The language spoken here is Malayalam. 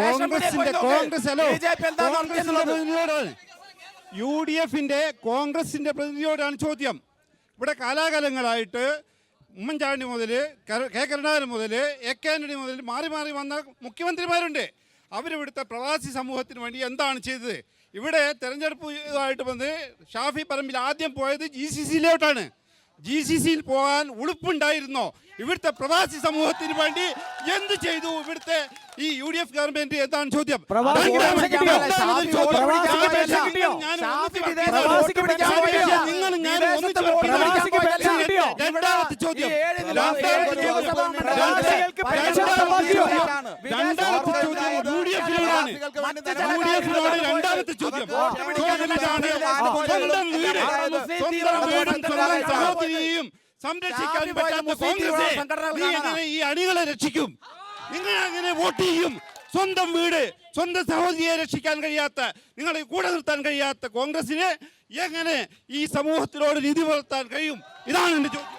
കോൺഗ്രസിന്റെ കോൺഗ്രസ് ഹലോ കോൺഗ്രസിന്റെ പ്രതിനിധിയോട് പ്രതിനിധിയോടാണ് യു ഡി എഫിന്റെ കോൺഗ്രസിന്റെ പ്രതിനിധിയോടാണ് ചോദ്യം. ഇവിടെ കാലാകാലങ്ങളായിട്ട് ഉമ്മൻചാണ്ടി മുതൽ കെ കരുണാകരൻ മുതൽ എ കെ ആന്റണി മുതൽ മാറി മാറി വന്ന മുഖ്യമന്ത്രിമാരുണ്ട്. അവരിവിടുത്തെ പ്രവാസി സമൂഹത്തിന് വേണ്ടി എന്താണ് ചെയ്തത്? ഇവിടെ തെരഞ്ഞെടുപ്പ് ഇതായിട്ട് വന്ന് ഷാഫി പറമ്പിൽ ആദ്യം പോയത് ജി സി സിയിലോട്ടാണ് ജി സി സിയിൽ പോകാൻ ഉളുപ്പുണ്ടായിരുന്നോ? ഇവിടുത്തെ പ്രവാസി സമൂഹത്തിന് വേണ്ടി എന്ത് ചെയ്തു ഇവിടുത്തെ ഈ യു ഡി എഫ് ഗവൺമെന്റ് എന്താണ് ചോദ്യം. നിങ്ങൾ ഞാൻ? രണ്ടാമത്തെ ചോദ്യം. ചോദ്യം. രണ്ടാമത്തെ ചോദ്യം. രണ്ടാമത്തെ ചോദ്യം. യു ഡി എഫിനോടാണ് യു ഡി എഫിനോട് രണ്ടാമത്തെ ചോദ്യം. ചോദ്യം ഇതാണ്. സഹോദരിയെയും സംരക്ഷിക്കാൻ പറ്റാത്ത കോൺഗ്രസ് നീ എങ്ങനെ ഈ അണികളെ രക്ഷിക്കും? നിങ്ങൾ അങ്ങനെ വോട്ട് ചെയ്യും? സ്വന്തം വീട് സ്വന്തം സഹോദരിയെ രക്ഷിക്കാൻ കഴിയാത്ത നിങ്ങളെ കൂടെ നിർത്താൻ കഴിയാത്ത കോൺഗ്രസിനെ എങ്ങനെ ഈ സമൂഹത്തിനോട് നീതി പുലർത്താൻ കഴിയും? ഇതാണ് എന്റെ ചോദ്യം.